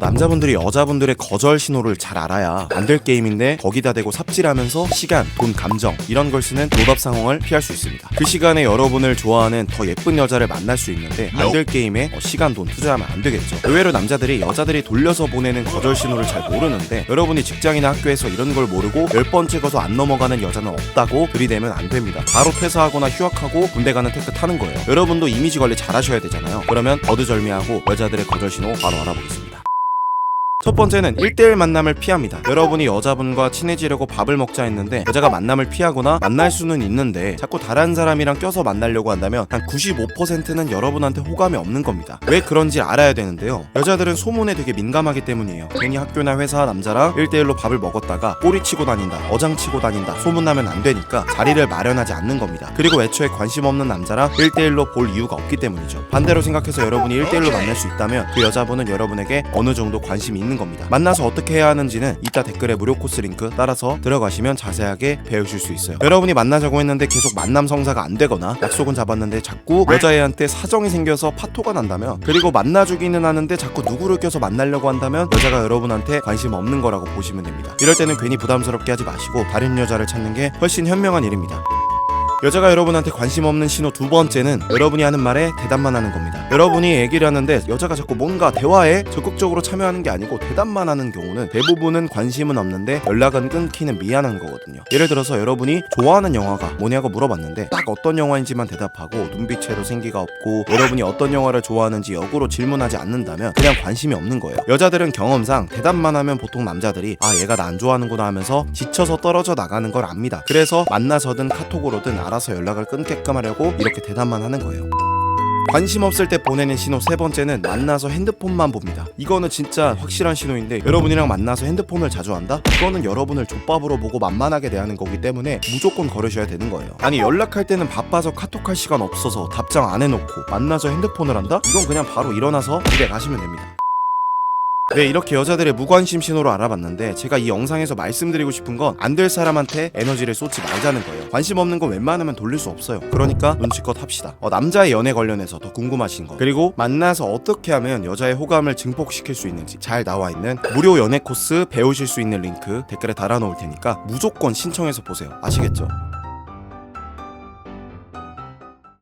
남자분들이 여자분들의 거절 신호를 잘 알아야 안 될 게임인데 거기다 대고 삽질하면서 시간, 돈, 감정 이런 걸 쓰는 노답 상황을 피할 수 있습니다. 그 시간에 여러분을 좋아하는 더 예쁜 여자를 만날 수 있는데 안 될 게임에 어, 시간, 돈 투자하면 안 되겠죠. 의외로 남자들이 여자들이 돌려서 보내는 거절 신호를 잘 모르는데 여러분이 직장이나 학교에서 이런 걸 모르고 열번 찍어서 안 넘어가는 여자는 없다고 들이대면 안 됩니다. 바로 퇴사하거나 휴학하고 군대 가는 테크 타는 거예요. 여러분도 이미지 관리 잘 하셔야 되잖아요. 그러면 어드절미하고 여자들의 거절 신호 바로 알아보겠습니다. 첫 번째는 1대1 만남을 피합니다. 여러분이 여자분과 친해지려고 밥을 먹자 했는데 여자가 만남을 피하거나 만날 수는 있는데 자꾸 다른 사람이랑 껴서 만나려고 한다면 한 95%는 여러분한테 호감이 없는 겁니다. 왜 그런지 알아야 되는데요. 여자들은 소문에 되게 민감하기 때문이에요. 괜히 학교나 회사 남자랑 1대1로 밥을 먹었다가 꼬리 치고 다닌다, 어장 치고 다닌다, 소문나면 안 되니까 자리를 마련하지 않는 겁니다. 그리고 애초에 관심 없는 남자랑 1대1로 볼 이유가 없기 때문이죠. 반대로 생각해서 여러분이 1대1로 만날 수 있다면 그 여자분은 여러분에게 어느 정도 관심이 있는 겁니다. 만나서 어떻게 해야 하는지는 이따 댓글에 무료 코스 링크 따라서 들어가시면 자세하게 배우실 수 있어요. 여러분이 만나자고 했는데 계속 만남 성사가 안 되거나 약속은 잡았는데 자꾸 여자애한테 사정이 생겨서 파토가 난다면 그리고 만나주기는 하는데 자꾸 누구를 껴서 만나려고 한다면 여자가 여러분한테 관심 없는 거라고 보시면 됩니다. 이럴 때는 괜히 부담스럽게 하지 마시고 다른 여자를 찾는 게 훨씬 현명한 일입니다. 여자가 여러분한테 관심 없는 신호 두 번째는 여러분이 하는 말에 대답만 하는 겁니다. 여러분이 얘기를 하는데 여자가 자꾸 뭔가 대화에 적극적으로 참여하는 게 아니고 대답만 하는 경우는 대부분은 관심은 없는데 연락은 끊기는 미안한 거거든요. 예를 들어서 여러분이 좋아하는 영화가 뭐냐고 물어봤는데 딱 어떤 영화인지만 대답하고 눈빛에도 생기가 없고 여러분이 어떤 영화를 좋아하는지 역으로 질문하지 않는다면 그냥 관심이 없는 거예요. 여자들은 경험상 대답만 하면 보통 남자들이 아 얘가 나 안 좋아하는구나 하면서 지쳐서 떨어져 나가는 걸 압니다. 그래서 만나서든 카톡으로든 알아서 연락을 끊게끔 하려고 이렇게 대답만 하는 거예요. 관심 없을 때 보내는 신호 세 번째는 만나서 핸드폰만 봅니다. 이거는 진짜 확실한 신호인데 여러분이랑 만나서 핸드폰을 자주 한다? 이거는 여러분을 족밥으로 보고 만만하게 대하는 거기 때문에 무조건 걸으셔야 되는 거예요. 아니 연락할 때는 바빠서 카톡할 시간 없어서 답장 안 해놓고 만나서 핸드폰을 한다? 이건 그냥 바로 일어나서 집에 가시면 됩니다. 네, 이렇게 여자들의 무관심 신호로 알아봤는데 제가 이 영상에서 말씀드리고 싶은 건 안 될 사람한테 에너지를 쏟지 말자는 거예요. 관심 없는 건 웬만하면 돌릴 수 없어요. 그러니까 눈치껏 합시다. 어, 남자의 연애 관련해서 더 궁금하신 거 그리고 만나서 어떻게 하면 여자의 호감을 증폭시킬 수 있는지 잘 나와 있는 무료 연애 코스 배우실 수 있는 링크 댓글에 달아놓을 테니까 무조건 신청해서 보세요. 아시겠죠?